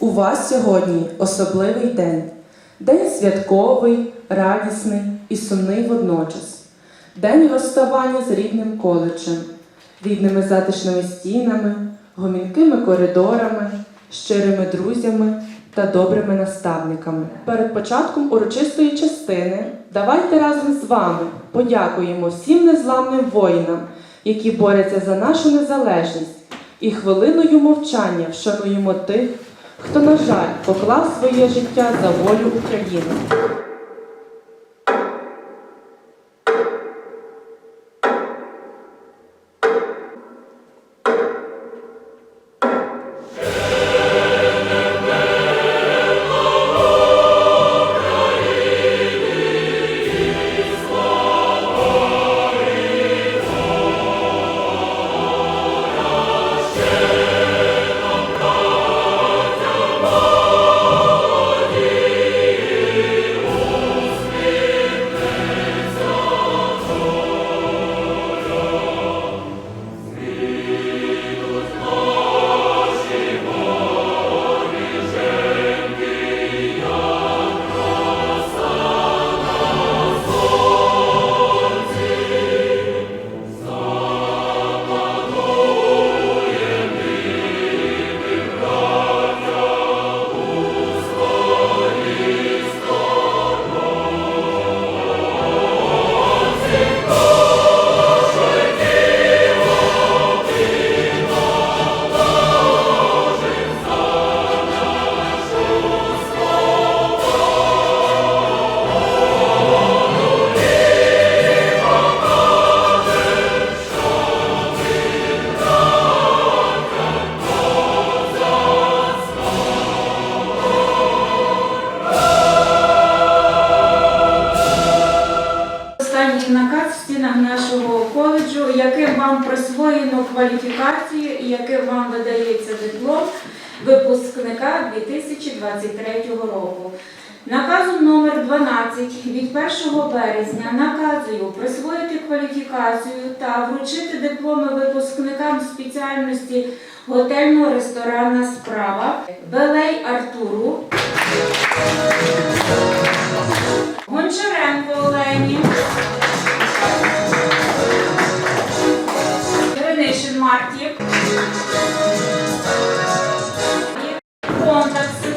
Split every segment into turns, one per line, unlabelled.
У вас сьогодні особливий день. День святковий, радісний і сумний водночас. День розставання з рідним коледжем, рідними затишними стінами, гомінкими коридорами, щирими друзями та добрими наставниками. Перед початком урочистої частини давайте разом з вами подякуємо всім незламним воїнам, які борються за нашу незалежність, і хвилиною мовчання вшануємо тих, хто, на жаль, поклав своє життя за волю України.
Присвоєно кваліфікацію і яким вам видається диплом випускника 2023 року. Наказом номер 12 від 1 березня наказую присвоїти кваліфікацію та вручити дипломи випускникам спеціальності готельно-ресторанна справа Белей Артуру, Гончаренко Олені. Гринишин Марті.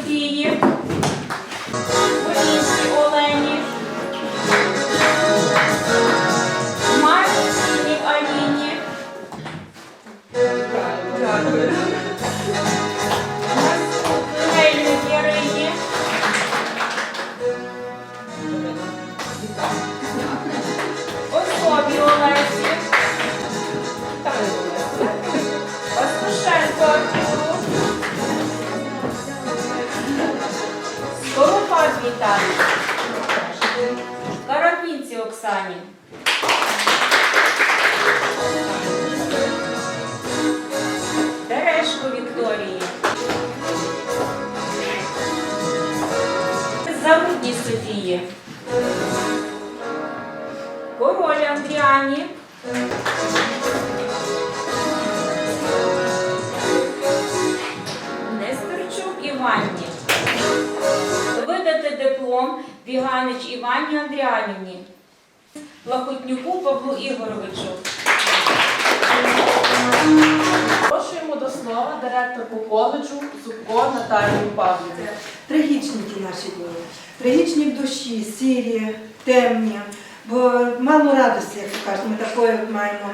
Скоропад Віталій. Оксані. Терешко Вікторії. Зарудні Софії. Король Андріані. Нестерчук Іванні. Видати Віганич Іванні Андріанівні. Плахотнюку Павлу Ігоровичу.
Запрошуємо до слова директорку коледжу Зубко Наталію Павлівну.
Трагічні ті наші дні. Трагічні в душі, сірі, темні, бо мало радості, як кажуть, ми такої маємо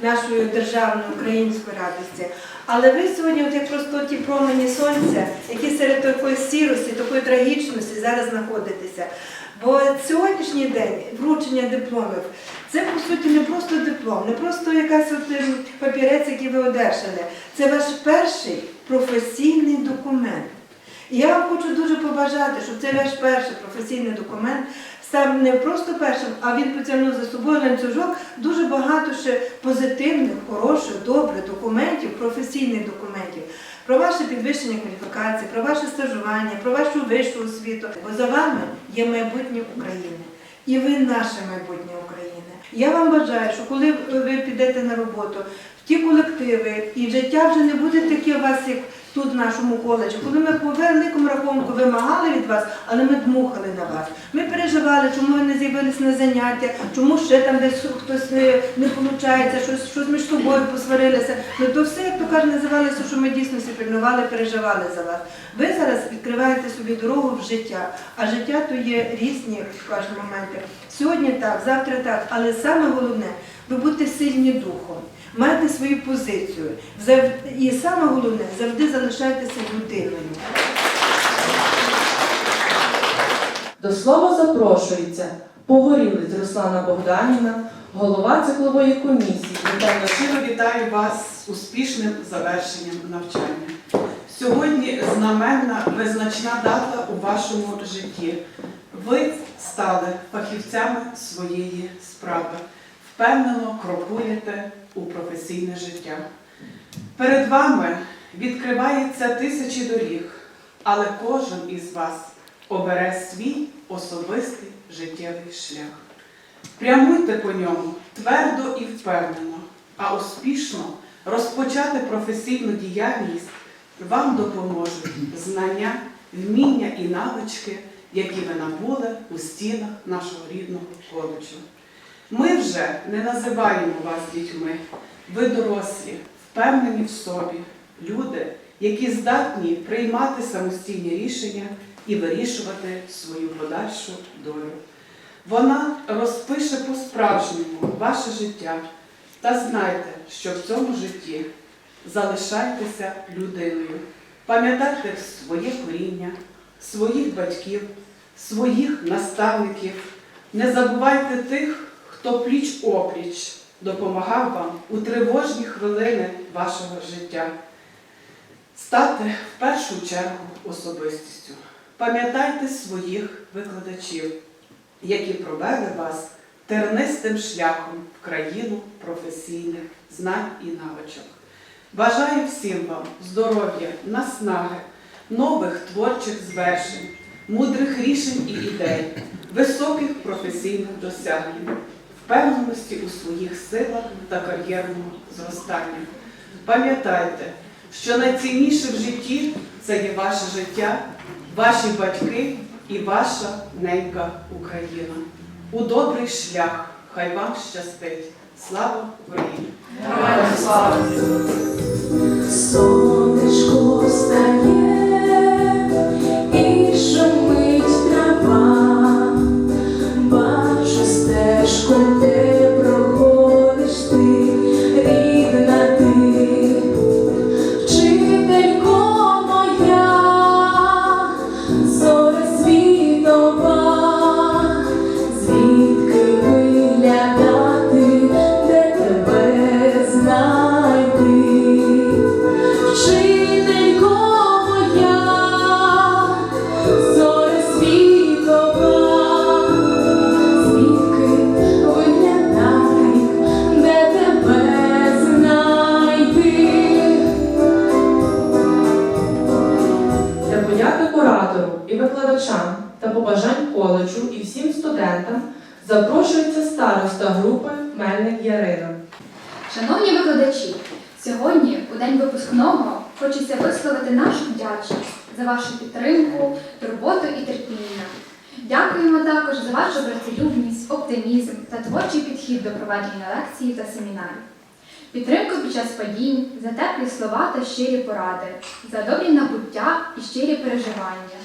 нашої державної української радості. Але ви сьогодні, от як просто ті промені сонця, які серед такої сірості, такої трагічності зараз знаходитеся. Бо сьогоднішній день вручення дипломів це по суті не просто диплом, не просто якась от ем, папірець, який ви одержали. Це ваш перший професійний документ. І я вам хочу дуже побажати, щоб цей ваш перший професійний документ став не просто першим, а він потягнув за собою ланцюжок дуже багато ще позитивних, хороших, добрих документів, професійних документів. Про ваше підвищення кваліфікації, про ваше стажування, про вашу вищу освіту. Бо за вами є майбутнє України. І ви наше майбутнє України. Я вам бажаю, що коли ви підете на роботу, в ті колективи, і життя вже не буде таке у вас, як тут в нашому коледжі, коли ми по великому рахунку вимагали від вас, але ми дмухали на вас. Ми переживали, чому ви не з'явились на заняття, чому ще там десь хтось не, не виходить, щось, щось між собою посварилися. Ну то все, як то каже, називалося, що ми дійсно всі пильнували, переживали за вас. Ви зараз відкриваєте собі дорогу в життя, а життя то є різні, як кажуть, моменти. Сьогодні так, завтра так, але саме головне, ви будьте сильні духом. Майте свою позицію. Зав- І саме головне, завжди залишайтеся людиною.
До слова запрошується Погорілець Руслана Богданівна, голова циклової комісії. Вітаю
Щиро вітаю вас з успішним завершенням навчання. Сьогодні знаменна визначна дата у вашому житті. Ви стали фахівцями своєї справи, впевнено крокуєте у професійне життя. Перед вами відкривається тисячі доріг, але кожен із вас обере свій особистий життєвий шлях. Прямуйте по ньому твердо і впевнено, а успішно розпочати професійну діяльність вам допоможуть знання, вміння і навички, які ви набули у стінах нашого рідного коледжу. Ми вже не називаємо вас дітьми. Ви дорослі, впевнені в собі, люди, які здатні приймати самостійні рішення і вирішувати свою подальшу долю. Вона розпише по-справжньому ваше життя та знайте, що в цьому житті залишайтеся людиною. Пам'ятайте своє коріння, своїх батьків, своїх наставників. Не забувайте тих, хто пліч опліч допомагав вам у тривожні хвилини вашого життя. Стати в першу чергу особистістю. Пам'ятайте своїх викладачів, які провели вас тернистим шляхом в країну професійних знань і навичок. Бажаю всім вам здоров'я, наснаги, нових творчих звершень, мудрих рішень і ідей, високих професійних досягнень, впевненості у своїх силах та кар'єрному зростанні. Пам'ятайте, що найцінніше в житті це є ваше життя, ваші батьки і ваша ненька Україна. У добрий шлях, хай вам щастить. Слава Україні!
Сонечко встає
побажань коледжу і всім студентам запрошується староста групи Мельник Ярина.
Шановні викладачі, сьогодні, у день випускного, хочеться висловити нашу вдячність за вашу підтримку, турботу і терпіння. Дякуємо також за вашу працелюбність, оптимізм та творчий підхід до проведення лекцій та семінарів. Підтримку під час падінь, за теплі слова та щирі поради, за добрі набуття і щирі переживання,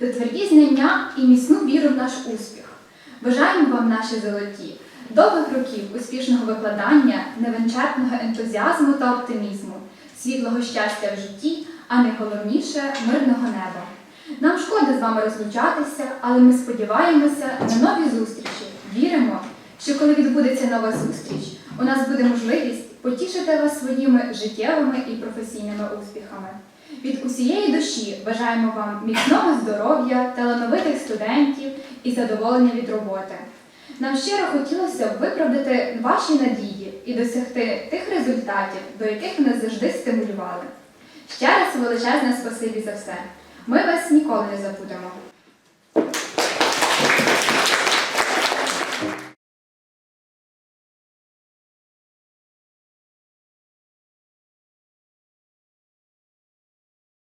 за тверді знання і міцну віру в наш успіх. Бажаємо вам наші золоті, довгих років успішного викладання, невинчерпного ентузіазму та оптимізму, світлого щастя в житті, а найголовніше мирного неба. Нам шкода з вами розлучатися, але ми сподіваємося на нові зустрічі. Віримо, що коли відбудеться нова зустріч, у нас буде можливість потішити вас своїми життєвими і професійними успіхами. Від усієї душі бажаємо вам міцного здоров'я, талановитих студентів і задоволення від роботи. Нам щиро хотілося б виправдати ваші надії і досягти тих результатів, до яких ви нас завжди стимулювали. Ще раз величезне спасибі за все. Ми вас ніколи не забудемо.